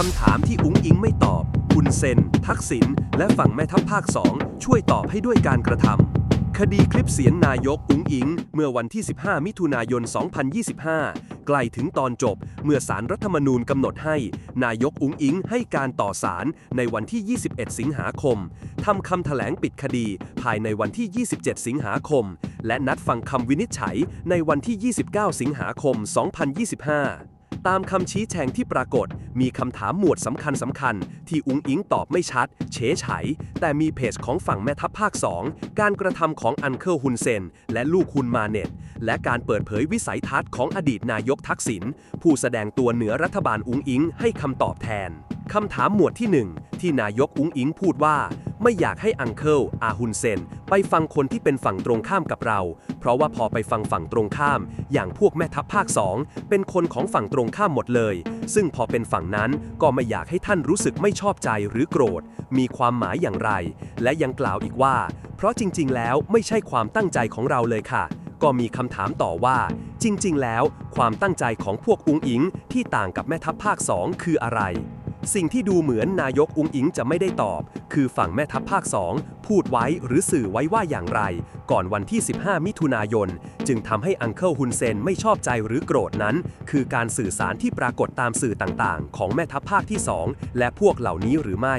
คำถามที่อุ้งอิงไม่ตอบ คุณเซน ทักษิณ และฝั่งแม่ทัพภาคสองช่วยตอบให้ด้วยการกระทำ คดีคลิปเสียงนายกอุ้งอิง เมื่อวันที่ 15 มิถุนายน 2025 ใกล้ถึงตอนจบ เมื่อสารรัฐธรรมนูญกำหนดให้ นายกอุ้งอิงให้การต่อสารในวันที่ 21 สิงหาคม ทำคำแถลงปิดคดีภายในวันที่ 27 สิงหาคม และนัดฟังคำวินิจฉัยในวันที่ 29 สิงหาคม 2025 ตามคำชี้แจงที่ปรากฏ มีคำถามหมวดสำคัญสำคัญๆที่อุงอิงตอบไม่ชัด เฉยไฉ แต่มีเพจของฝั่งแม่ทัพภาค 2 การกระทำของอันเคิลฮุนเซน และลูกฮุนมาเน็ต และการเปิดเผยวิสัยทัศน์ของอดีตนายกทักษิณผู้แสดงตัวเหนือรัฐบาลอุงอิงให้คำตอบแทนคำถามหมวดที่ 1 ที่นายกอุงอิงพูดว่า ไม่อยากให้อังเคิลอาฮุนเซน ไปฟังคนที่เป็นฝั่งตรงข้ามกับเรา เพราะว่าพอไปฟังฝั่งตรงข้าม อย่างพวกแม่ทัพภาคสองเป็นคนของฝั่งตรงข้ามหมดเลย ซึ่งพอเป็นฝั่งนั้นก็ไม่อยากให้ท่านรู้สึกไม่ชอบใจหรือโกรธ มีความหมายอย่างไร และยังกล่าวอีกว่า เพราะจริง ๆ แล้วไม่ใช่ความตั้งใจของเราเลยค่ะก็มีคำถามต่อว่า จริง ๆ แล้ว ความตั้งใจของพวกอุงอิงที่ต่างกับแม่ทัพภาคสองคืออะไร สิ่งที่ดูเหมือนนายกอุงอิงจะไม่ได้ตอบ คือฝั่งแม่ทัพภาค 2 พูดไว้หรือสื่อไว้ว่าอย่างไร ก่อนวันที่ 15 มิถุนายน จึงทำให้อังเคิลฮุนเซนไม่ชอบใจหรือโกรธนั้น คือการสื่อสารที่ปรากฏตามสื่อต่างๆ ของแม่ทัพภาคที่ 2 และพวกเหล่านี้หรือไม่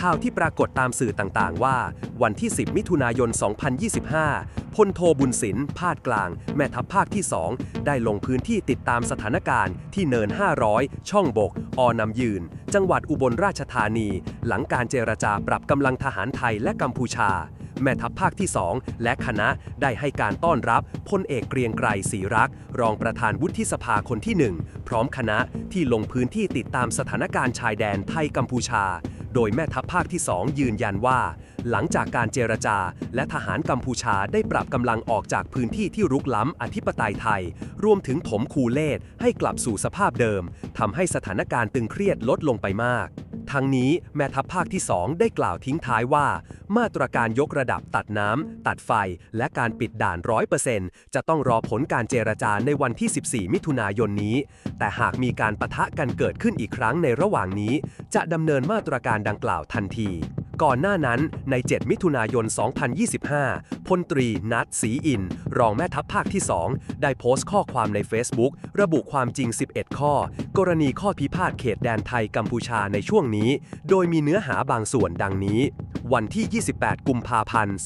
ข่าวที่ปรากฏตามสื่อต่างๆ ว่า วันที่ 10 มิถุนายน 2025 พลโทบุญสินพาดกลาง แม่ทัพภาคที่ 2 ได้ลงพื้นที่ติดตามสถานการณ์ที่เนิน 500 ช่องบก อนำยืน จังหวัดอุบลราชธานี หลังการเจรจาปรับกำลังทหารไทยและกัมพูชา แม่ทัพภาคที่ 2 และคณะได้ให้การต้อนรับพลเอกเกรียงไกรศรีรักษ์รองประธานวุฒิสภาคนที่ 1 พร้อมคณะที่ลงพื้นที่ติดตามสถานการณ์ชายแดนไทยกัมพูชา โดยแม่ทัพภาคที่ 2 ยืนยันว่า หลังจากการเจรจา และทหารกัมพูชาได้ปรับกำลังออกจากพื้นที่ที่รุกล้ำอธิปไตยไทย รวมถึงถมคูเลศให้กลับสู่สภาพเดิมทำให้สถานการณ์ตึงเครียดลดลงไปมาก ทั้งนี้แม่ทัพภาคที่ 2 ได้กล่าวทิ้งท้ายว่า มาตรการยกระดับตัดน้ำ ตัดไฟ และการปิดด่าน100%จะต้องรอผลการเจรจาในวันที่ 14 มิถุนายนนี้ แต่หากมีการปะทะกันเกิดขึ้นอีกครั้งในระหว่างนี้ จะดำเนินมาตรการดังกล่าวทันที ก่อนหน้านั้นใน 7 มิถุนายน 2025 พลตรีนัทศรีอิน รองแม่ทัพภาคที่ 2 ได้โพสต์ข้อความใน Facebook ระบุความจริง 11 ข้อ กรณีข้อพิพาทเขตแดนไทยกัมพูชาในช่วงนี้ โดยมีเนื้อหาบางส่วนดังนี้ วันที่ 28 กุมภาพันธ์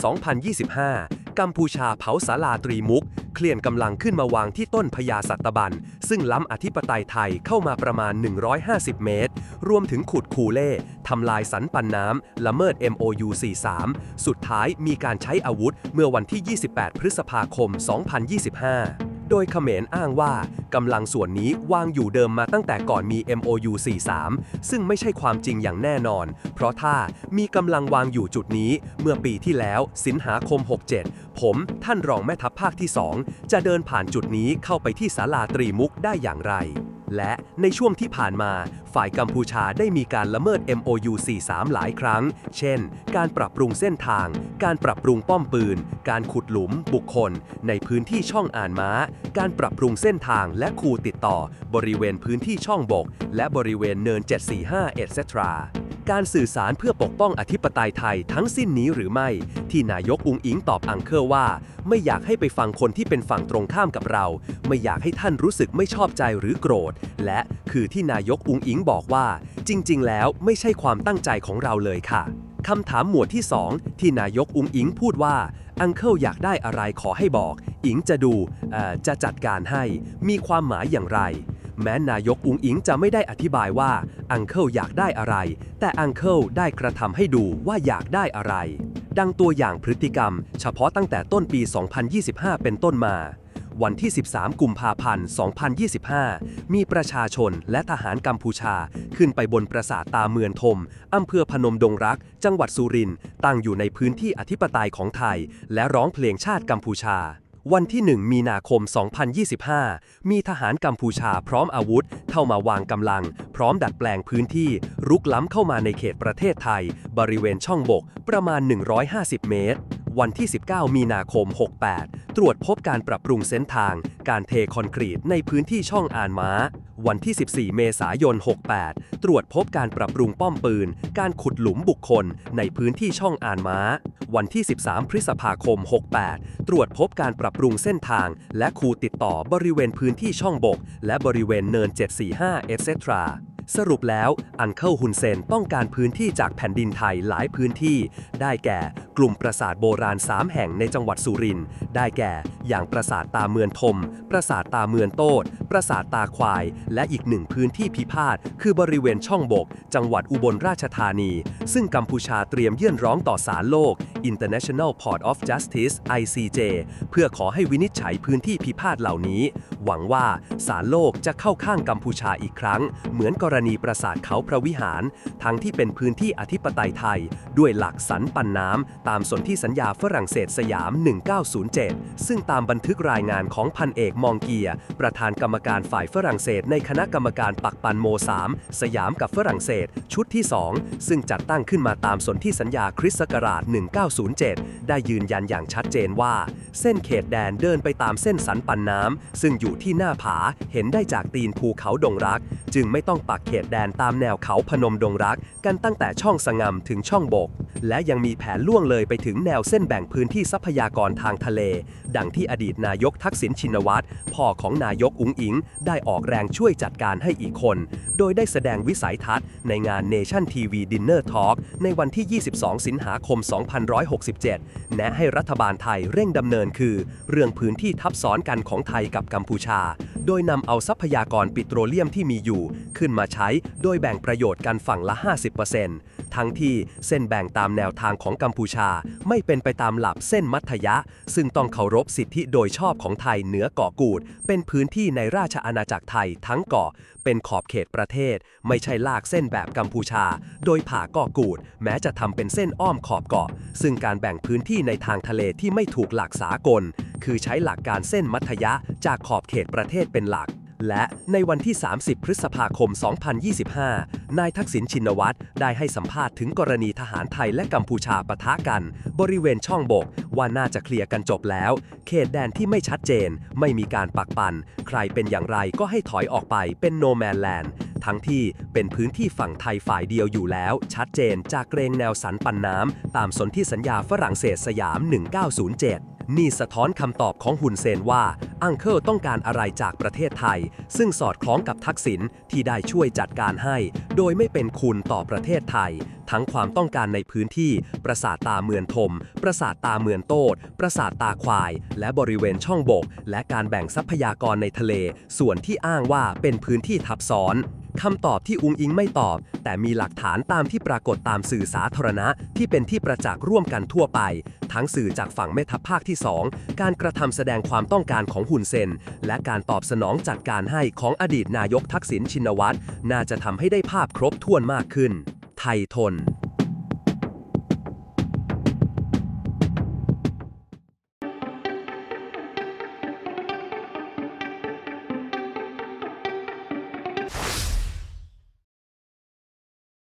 2025 กัมพูชาเผาสาลาตรีมุก เคลื่อนกำลังขึ้นมาวางที่ต้นพญาสัตบัน ซึ่งล้ำอธิปไตยไทยเข้ามาประมาณ 150 เมตร รวมถึงขุดคูเล่ทำลายสันปันน้ำละเมิด MOU 43 สุดท้ายมีการใช้อาวุธเมื่อวันที่ 28 พฤษภาคม 2025 ดยเขมรอ้างว่ากำลังส่วนนี้วางอยู่เดิมมาตั้งแต่ก่อนมี MOU 43 ซึ่งไม่ใช่ความจริงอย่างแน่นอน เพราะถ้ามีกำลังวางอยู่จุดนี้ เมื่อปีที่แล้ว สิงหาคม 67 ผมท่านรองแม่ทัพภาคที่ 2 จะเดินผ่านจุดนี้เข้าไปที่ศาลาตรีมุกได้อย่างไร และในช่วงที่ผ่านมา ฝ่ายกัมพูชาได้มีการละเมิด MOU 43 หลายครั้ง เช่น การปรับปรุงเส้นทาง การปรับปรุงป้อมปืน การขุดหลุม บุคคล ในพื้นที่ช่องอ่านม้า การปรับปรุงเส้นทางและคูติดต่อ บริเวณพื้นที่ช่องบก และบริเวณเนิน 745 etc. การสื่อสารเพื่อปกป้องอธิปไตยไทยทั้งสิ้นนี้หรือไม่ ที่นายกอุงอิงตอบอังเคอร์ว่า ไม่อยากให้ไปฟังคนที่เป็นฝั่งตรงข้ามกับเรา ไม่อยากให้ท่านรู้สึกไม่ชอบใจหรือโกรธ และคือที่นายกอุงอิงบอกว่า จริง ๆ แล้วไม่ใช่ความตั้งใจของเราเลยค่ะคำถามหมวดที่ 2 ที่นายกอุงอิงพูดว่าอังเคิลอยากได้อะไรขอให้บอก อิงจะดูเอ่อจะจัดการให้ มีความหมายอย่างไร แม้นายกอุงอิงจะไม่ได้อธิบายว่าอังเคิลอยากได้อะไร แต่อังเคิลได้กระทำให้ดูว่าอยากได้อะไร ดังตัวอย่างพฤติกรรม เฉพาะตั้งแต่ต้นปี 2025 เป็นต้นมา วันที่ 13 กุมภาพันธ์ 2025 มีประชาชนและทหารกัมพูชา ขึ้นไปบนปราสาทตาเมือนทมอำเภอพนมดงรัก จังหวัดสุรินทร์ตั้งอยู่ในพื้นที่อธิปไตยของไทย และร้องเพลงชาติกัมพูชา วันที่ 1 มีนาคม 2025 มีทหารกัมพูชาพร้อมอาวุธ เข้ามาวางกำลัง พร้อมดัดแปลงพื้นที่ รุกล้ำเข้ามาในเขตประเทศไทย บริเวณช่องบกประมาณ 150 เมตร วันที่ 19 มีนาคม 68 ตรวจพบการปรับปรุงเส้นทาง การเทคอนกรีตในพื้นที่ช่องอ่านม้า วันที่ 14 เมษายน 68 ตรวจพบการปรับปรุงป้อมปืน การขุดหลุมบุคคลในพื้นที่ช่องอ่านม้า วันที่ 13 พฤษภาคม 68 ตรวจพบการปรับปรุงเส้นทาง และคูติดต่อบริเวณพื้นที่ช่องบก และบริเวณเนิน 745 etc. สรุปแล้ว อันเคิลฮุนเซนต้องการพื้นที่จากแผ่นดินไทยหลายพื้นที่ ได้แก่ กลุ่มปราสาทโบราณ 3 แห่งในจังหวัดสุรินทร์ได้แก่ อย่างปราสาทตาเมือนทม ปราสาทตาเมือนโตดปราสาทตาควาย และอีกหนึ่งพื้นที่พิพาท คือบริเวณช่องบก จังหวัดอุบลราชธานี ซึ่งกัมพูชาเตรียมยื่นร้องต่อศาลโลก International Court of Justice ICJ เพื่อขอให้วินิจฉัยพื้นที่พิพาทเหล่านี้ หวังว่าศาลโลกจะเข้าข้างกัมพูชาอีกครั้ง เหมือนกรณีปราสาทเขาพระวิหาร ทั้งที่เป็นพื้นที่อธิปไตยไทย ด้วยหลักสันปันน้ำตามสนธิสัญญาฝรั่งเศสสยาม 1907 ซึ่งตามบันทึกรายงานของพันเอกมองเกีย ประธานกรรมการฝ่ายฝรั่งเศส ในคณะกรรมการปักปันโม 3 สยามกับฝรั่งเศส ชุดที่ 2 ซึ่งจัดตั้งขึ้นมาตามสนธิสัญญาคริสต์ศักราช 1907 ได้ยืนยันอย่างชัดเจนว่า เส้นเขตแดนเดินไปตามเส้นสันปันน้ำซึ่งอยู่ที่หน้าผาเห็นได้จากตีนภูเขาดงรัก จึงไม่ต้องปักเขตแดนตามแนวเขาพนมดงรัก กันตั้งแต่ช่องสงมถึงช่องบก และยังมีแผนล่วงเลยไปถึงแนวเส้นแบ่งพื้นที่ทรัพยากรทางทะเล ดังที่อดีตนายกทักษิณชินวัตรพ่อของนายกอุ๋งอิง ได้ออกแรงช่วยจัดการให้อีกคน โดยได้แสดงวิสัยทัศน์ในงาน Nation TV Dinner Talk ในวันที่ 22 สิงหาคม 2167 แนะให้รัฐบาลไทยเร่งดำเนินคือ เรื่องพื้นที่ทับซ้อนกันของไทยกับกัมพูชา โดยนำเอาทรัพยากรปิโตรเลียมที่มีอยู่ ขึ้นมาใช้โดยแบ่งประโยชน์กันฝั่งละ 50% ทั้งที่เส้นแบ่งตามแนวทางของกัมพูชา ไม่เป็นไปตามหลักเส้นมัธยะ ซึ่งต้องเคารพสิทธิโดยชอบของไทยเหนือเกาะกูด เป็นพื้นที่ในราชอาณาจักรไทยทั้งเกาะ เป็นขอบเขตประเทศ ไม่ใช่ลากเส้นแบบกัมพูชา โดยผ่าเกาะกูด แม้จะทำเป็นเส้นอ้อมขอบเกาะ ซึ่งการแบ่งพื้นที่ในทางทะเลที่ไม่ถูกหลักสากล คือใช้หลักการเส้นมัธยะจากขอบเขตประเทศเป็นหลัก และในวันที่ 30 พฤษภาคม 2025 นายทักษิณชินวัตรได้ให้สัมภาษณ์ถึงกรณีทหารไทยและกัมพูชาปะทะกัน บริเวณช่องบก ว่าน่าจะเคลียร์กันจบแล้ว เขตแดนที่ไม่ชัดเจน ไม่มีการปักปัน ใครเป็นอย่างไรก็ให้ถอยออกไปเป็นโนแมนแลนด์ทั้งที่เป็นพื้นที่ฝั่งไทยฝ่ายเดียวอยู่แล้ว ชัดเจนจากเกรงแนวสันปันน้ำตามสนธิสัญญาฝรั่งเศสสยาม 1907 นี่สะท้อนคำตอบของฮุนเซนว่า อังเคิลต้องการอะไรจากประเทศไทย ซึ่งสอดคล้องกับทักษิณที่ได้ช่วยจัดการให้ โดยไม่เป็นคุณต่อประเทศไทย ทั้งความต้องการในพื้นที่ ปราสาทตาเมือนทม ปราสาทตาเมือนโตด ปราสาทตาควาย และบริเวณช่องบก และการแบ่งทรัพยากรในทะเล ส่วนที่อ้างว่าเป็นพื้นที่ทับซ้อน คำตอบที่อุงอิงไม่ตอบ แต่มีหลักฐานตามที่ปรากฏตามสื่อสาธารณะที่เป็นที่ประจักษ์ร่วมกันทั่วไป ทั้งสื่อจากฝั่งแม่ทัพภาคที่ 2 การกระทำแสดงความต้องการของหุนเซน และการตอบสนองจัดการให้ของอดีตนายกทักษิณชินวัตรน่าจะทำให้ได้ภาพครบถ้วนมากขึ้น ไทยทน